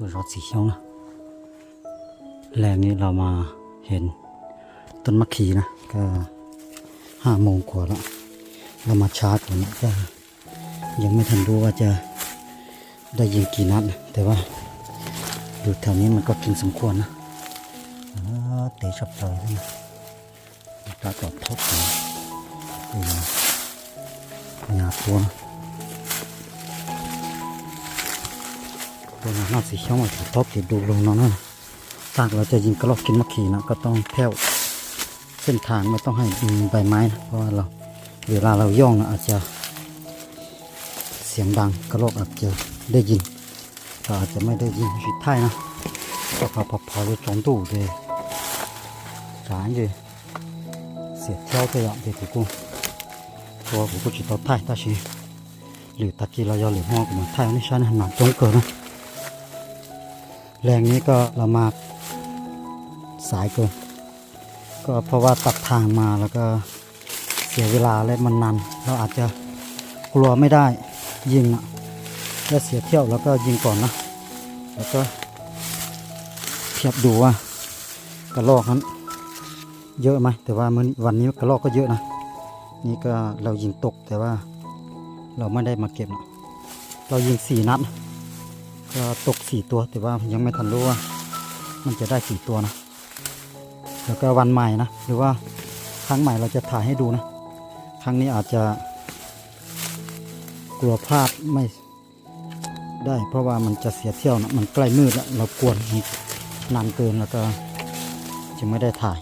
ตัวรถสีเขียวนะแรงนี้เรามาเห็นต้นมะขีนะ ก็ห้าโมงกว่าแล้วเรามาชาร์จก่อนนะก็ยังไม่ทันรู้ว่าจะได้ยิงกี่นัดนะแต่ว่าอยู่แถวนี้มันก็กินสมควรนะเตะชับเลยนะตาจอดทบนะดูนะหยาตัวนะ ตัวนั้นน่าสีเขียวมาถือท็อปติดดูลงเนาะนะถ้าเราจะยิงกระรอกกินมะขีนะก็ต้องแผ่วเส้นทางไม่ต้องให้ใบไม้นะเพราะว่าเราเวลาเราย่องนะอาจจะเสียงดังกระรอกอาจจะได้ยินก็อาจจะไม่ได้ยินสุดท้ายนะก็พอพอพอจะจงตู้เลยสายเลยเสียเที่ยวไปอะเด็กกูตัวกูก็จิตต่อท้ายตาชีหรือตะกี้เรา要หรือห้องกับมันท้ายนี่ใช่นะหนาจงเกินนะ แรงนี้ก็เรามาสายเกินก็เพราะว่าตัดทางมาแล้วก็เสียเวลาและมันนานเราอาจจะกลัวไม่ได้ยิงอะแล้วเสียเที่ยวแล้วก็ยิงก่อนนะ แล้วก็เทียบดูว่ากระลอกนั้นเยอะไหมแต่ว่ามันวันนี้กระลอกก็เยอะนะ นี่ก็เรายิงตกแต่ว่าเราไม่ได้มาเก็บนะเรายิงสี่นัดนะ ตกสี่ตัวแต่ว่ายังไม่ทันรู้ว่า มันจะได้กี่ตัวนะแล้วก็วันใหม่นะหรือว่าครั้งใหม่เราจะถ่ายให้ดูนะ ครั้งนี้อาจจะ กลัวพลาดไม่ได้ เพราะว่ามันจะเสียเที่ยวนะมันใกล้มืดแล้วเรากวนนานเกินแล้วก็จึงไม่ได้ถ่าย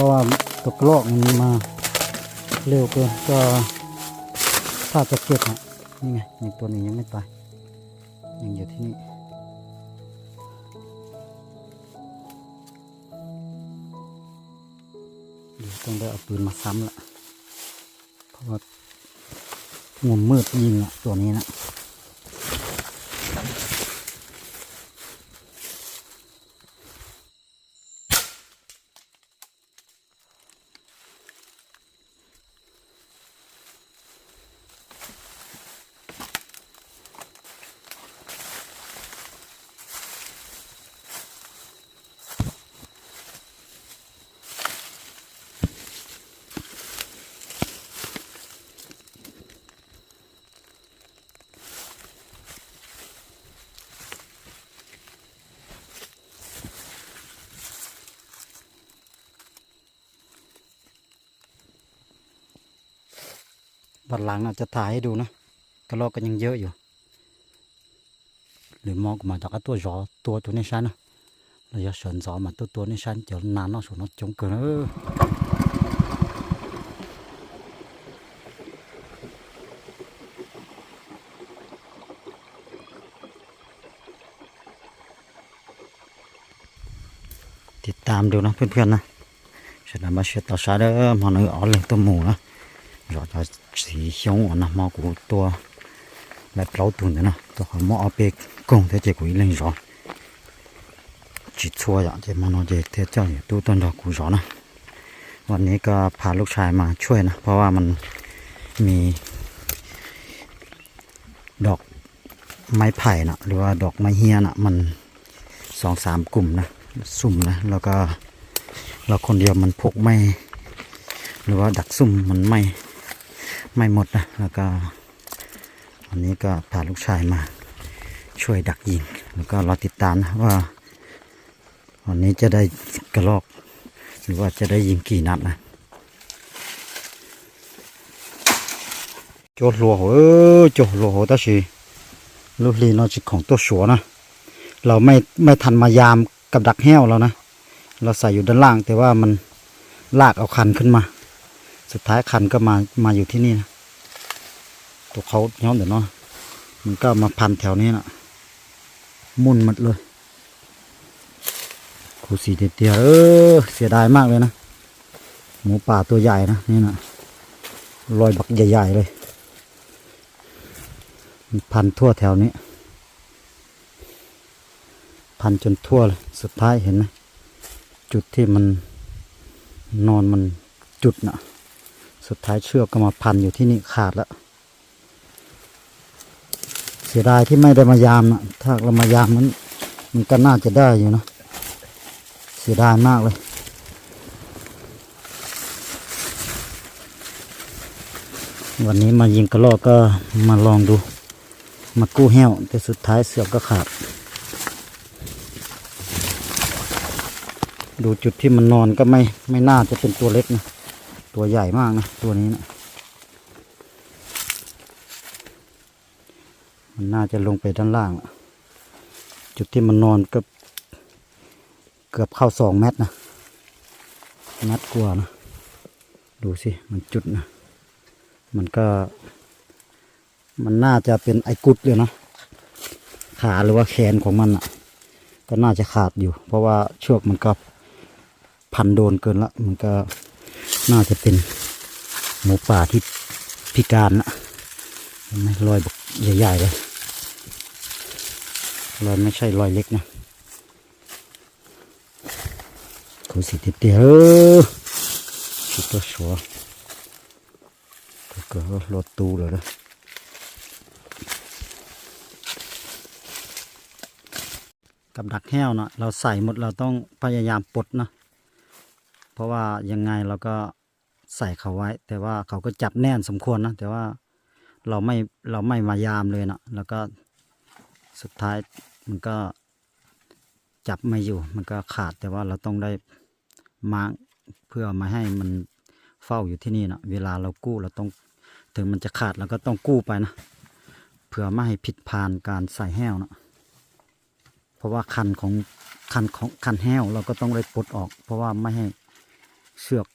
ราะว่าตกลอกมันมาเร็วเกินก็ถ้าจะเก็บอะนี่ไงยังตัวนี้ยังไม่ตายยังอยู่ที่นี่เดี๋ยวต้องได้เอาปืนมาซ้ำละเพราะว่ามุมมืดยิงอะตัวนี้นะ บัดหลังอาจจะถ่ายให้ดูนะกระรอกก็ยังเยอะอยู่ หรือมองมาจากตัวจอตัวตัวในชั้นนะเราจะสนจอมาตัวตัวในชั้นเดี๋ยวนานเนาะส่วน nó จงเกินเออติดตามดูนะเพื่อนๆนะฉันมาเชื่อต่อชาเด้อมาเนื้ออ่อนเลยตัวหมูนะ rồi cho xí giống ở nằm mò của tua lại lâu tuần nữa nè tôi hỏi mò ở bên cùng thế chỉ quỷ lên rồi chỉ chua vậy thì mà nó chỉ thế cho những tu tuần đó của rõ nè วันนี้ก็พาลูกชายมาช่วยนะ เพราะว่ามันมีดอกไม้ไผ่นะหรือว่าดอกไม้เฮียนะมันสองสามกลุ่มนะซุ่มนะแล้วก็เราคนเดียวมันพกไม่ หรือว่าดักซุ่มมันไม่ ไม่หมดนะแล้วก็วันนี้ก็พาลูกชายมาช่วยดักยิง แล้วก็รอติดตามนะว่า วันนี้จะได้กระลอกหรือว่าจะได้ยิงกี่นัดนะโจหลัวเออโจหลัวตาชีลูกลีนอจิของตัวสัวนะเราไม่ไม่ทันมายามกับดักแห้วแล้วนะ เราใส่อยู่ด้านล่างแต่ว่ามันลากเอาคันขึ้นมา สุดท้ายคันก็มามาอยู่ที่นี่นะตัวเขาย้อมเดี๋ยวเนาะมันก็มาพันแถวนี้นะมุ่นหมดเลยครูสีเตี้ยๆเออเสียดายมากเลยนะหมูป่าตัวใหญ่นะนี่นะรอยบักใหญ่ๆเลย มันพันทั่วแถวนี้ พันจนทั่วเลยสุดท้ายเห็นไหมจุดที่มันนอนมันจุดน่ะ สุดท้ายเชือกก็มาพันอยู่ที่นี่ขาดแล้ว เสียดายที่ไม่ได้มายามนะถ้าเรามายามนั้นมันก็น่าจะได้อยู่นะ เสียดายมากเลยวันนี้มายิงกระรอกก็มาลองดู มากู้แห้ว แต่สุดท้ายเสือกก็ขาด ดูจุดที่มันนอนก็ไม่ไม่น่าจะเป็นตัวเล็กนะ ตัวใหญ่มากนะ ตัวนี้นะมันน่าจะลงไปด้านล่าง จุดที่มันนอนก็เกือบเข้าสองเมตรนะเมตรกว่านะ ดูสิ มันจุดนะ มันก็ มันน่าจะเป็นไอกุดเลยนะ ขาหรือว่าแขนของมันอะ ก็น่าจะขาดอยู่ เพราะว่าเชือกมันก็พันโดนเกินละ มันก็ น่าจะเป็นหมูป่าที่พิการนะเห็นไหมรอยแบบใหญ่ๆเลยรอยไม่ใช่รอยเล็กนะคูสิติเตียวชุดตัวชัวตัวเกิดรถตู้เลยนะกับดักแห้วเนาะเราใส่หมดเราต้องพยายามปลดนะ ราะว่ายังไงเราก็ใส่เขาไว้ แต่ว่าเขาก็จับแน่นสมควรนะ แต่ว่าเราไม่เราไม่มายามเลยนะแล้วก็สุดท้ายมันก็จับไม่อยู่ มันก็ขาดแต่ว่าเราต้องได้มาเพื่อมาให้มันเฝ้าอยู่ที่นี่นะเวลาเรากู้เราต้องถึงมันจะขาดเราก็ต้องกู้ไปนะเพื่อไม่ให้ผิดพานการใส่แห้วนะเพราะว่าคันของคันของคันแห้วเราก็ต้องได้ปลดออก เพราะว่าไม่ให้ เชือก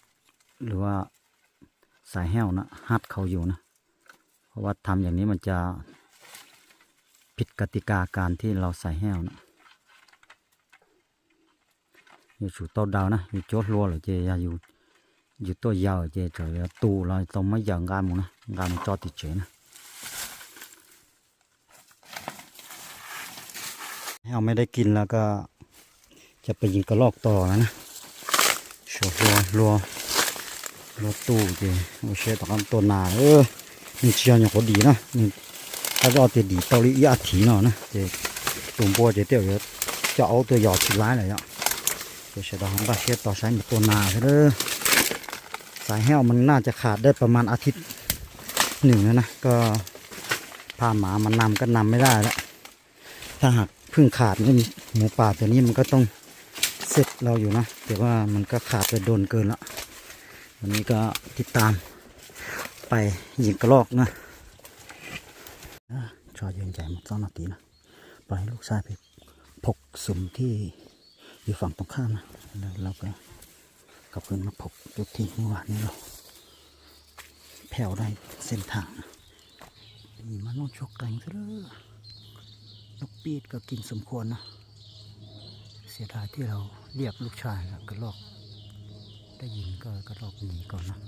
หรือว่าสายแห้วนะหัดเขาอยู่นะ เพราะว่าทำอย่างนี้มันจะผิดกติกาการที่เราใส่แห้วนะอยู่สู่โต้ดาวนะอยู่โจทย์รัวหรือเจอย่าอยู่อยู่ตัวยาวเจจอตูเราต้องไม่อย่างงานมึงนะงานมันจอติดเฉยนะแห้วไม่ได้กินแล้วก็จะไปยิงกระลอกต่อแล้วนะ ชัวรัวรัวรัวตู้เจโอเคตอนตัวนาเออนี่เชียร์ย่างเขาดีนะนี่ถ้าจะเอาตัวดีเตาลีอีอาถีเนาะนะเจตุ่มบัวเจเตี้ยวเยอะจะเอาตัวหยอดชิ้นร้ายเลยอะเดี๋ยวเสร็จแล้วผมก็เช็ดต่อใช้หมดตัวนาไปเลยสายแห้วมันน่าจะขาดได้ประมาณอาทิตย์หนึ่งแล้วนะก็พาหมามันนำก็นำไม่ได้แล้วถ้าหากพึ่งขาดนี่หมูป่าตัวนี้มันก็ต้อง เสร็จเราอยู่นะ แต่ว่ามันก็ขาดไปโดนเกินละวันนี้ก็ติดตามไปยิงกระลอกนะชอยืนใจหมดสองนาทีนะปล่อยให้ลูกชายไปพกสุ่มที่อยู่ฝั่งตรงข้ามนะแล้วเราก็กลับคืนมาพกจุดที่เมื่อวานนี้เราแผ่วได้เส้นทางนะนี่มันต้องชกแรงซะเลยนกปีดก็กินสมควรนะ เสียดายที่เราเรียกลูกชายนะกระลอก ได้ยินก็กระลอกหนีก่อนนะ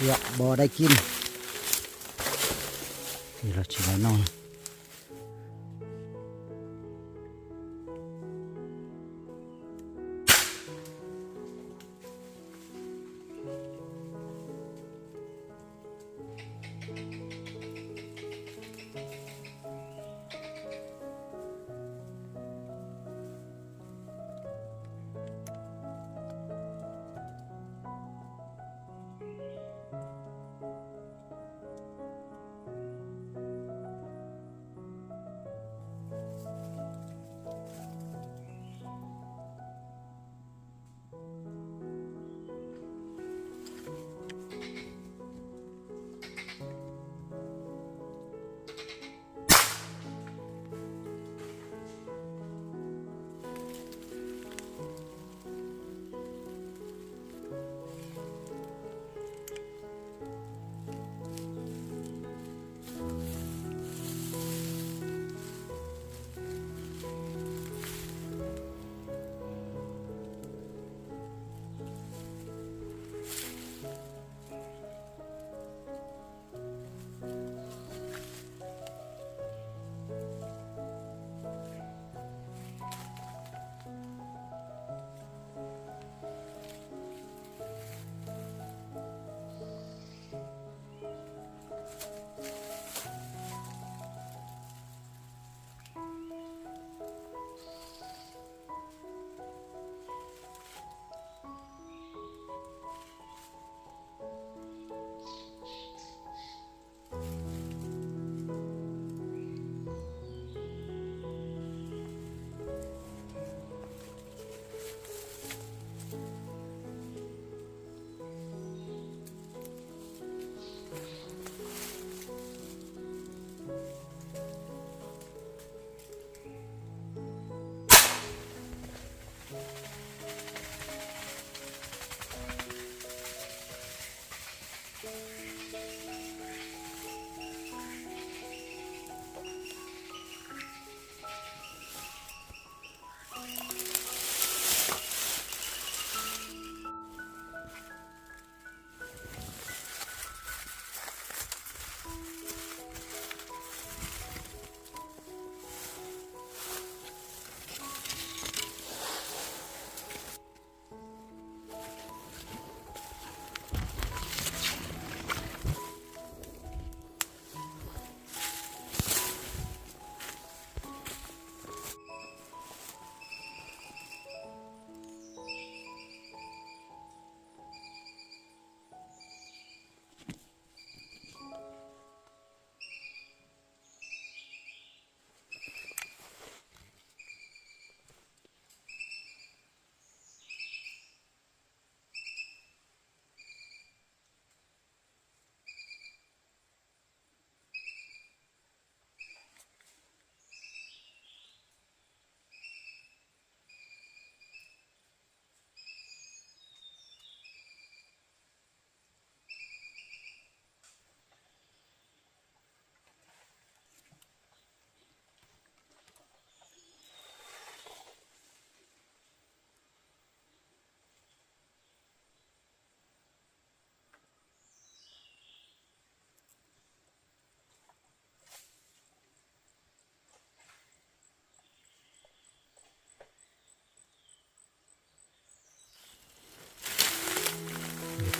เพื่อบอได้กินนี่เราชิมแ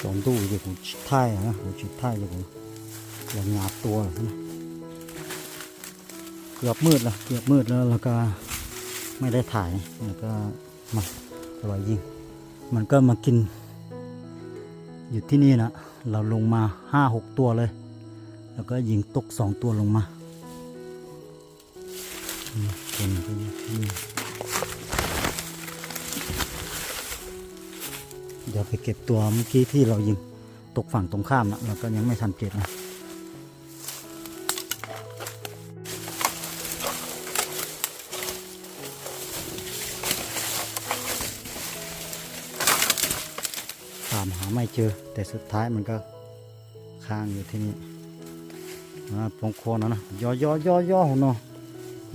ล้วนอน còn đủ thì cũng chỉ thai hả cũng chỉ thai thì cũng là nhà tua rồi นะเกือบมืดล้วเกือบมืดแล้วแล้วก็ไม่ได้ถ่ายแล้วก็มาอร่อยยิงมันก็มากิน อยู่ที่นี่นะเราลงมาห้าหกตัวเลย แล้วก็ยิงตกสองตัวลงมาคนก็อยู่ที่นี่ เดี๋ยวไปเก็บตัวเมื่อกี้ที่เรายิงตกฝั่งตรงข้ามนะเราก็ยังไม่ทันเก็บนะตามหาไม่เจอ แต่สุดท้ายมันก็ค้างอยู่ที่นี่นะปงโคนนะนะยอยอยอยอองเนาะ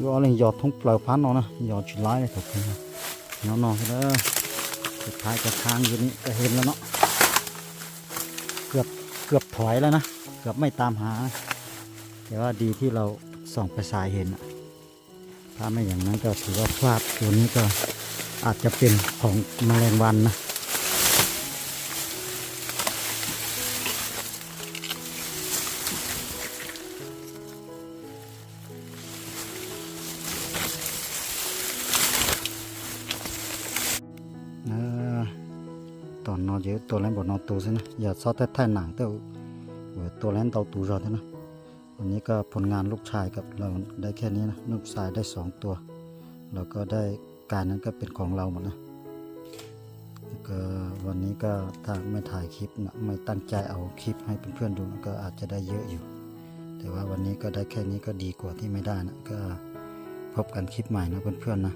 ยอเลยยอทงเปล่าพันเนาะนะยอชุดไล่เลยถูกไหมเนาะเนาะแล้ สุดท้ายก็ค้างอยู่นี่ก็เห็นแล้วเนาะเกือบเกือบถอยแล้วนะเกือบไม่ตามหา แต่ว่าดีที่เราส่องไปสายเห็นถ้าไม่อย่างนั้นก็ถือว่าพลาดตัวนี้ก็อาจจะเป็นของแมลงวันนะ toàn nó dễ tôi lên bọn nó tù xin giờ so tới thay nặng tới vừa tôi lên tàu tù rồi thế นะวันนี้ก็ผลงานลูกชายกับเราได้แค่นี้นะลูกชายได้สองตัวแล้วก็ได้การนั้นก็เป็นของเราหมดนะก็วันนี้ก็ถ้าไม่ถ่ายคลิปนะไม่ตั้งใจเอาคลิปให้เพื่อนๆดูนะก็อาจจะได้เยอะอยู่ แต่ว่าวันนี้ก็ได้แค่นี้ก็ดีกว่าที่ไม่ได้นะก็พบกันคลิปใหม่นะเพื่อนๆนะ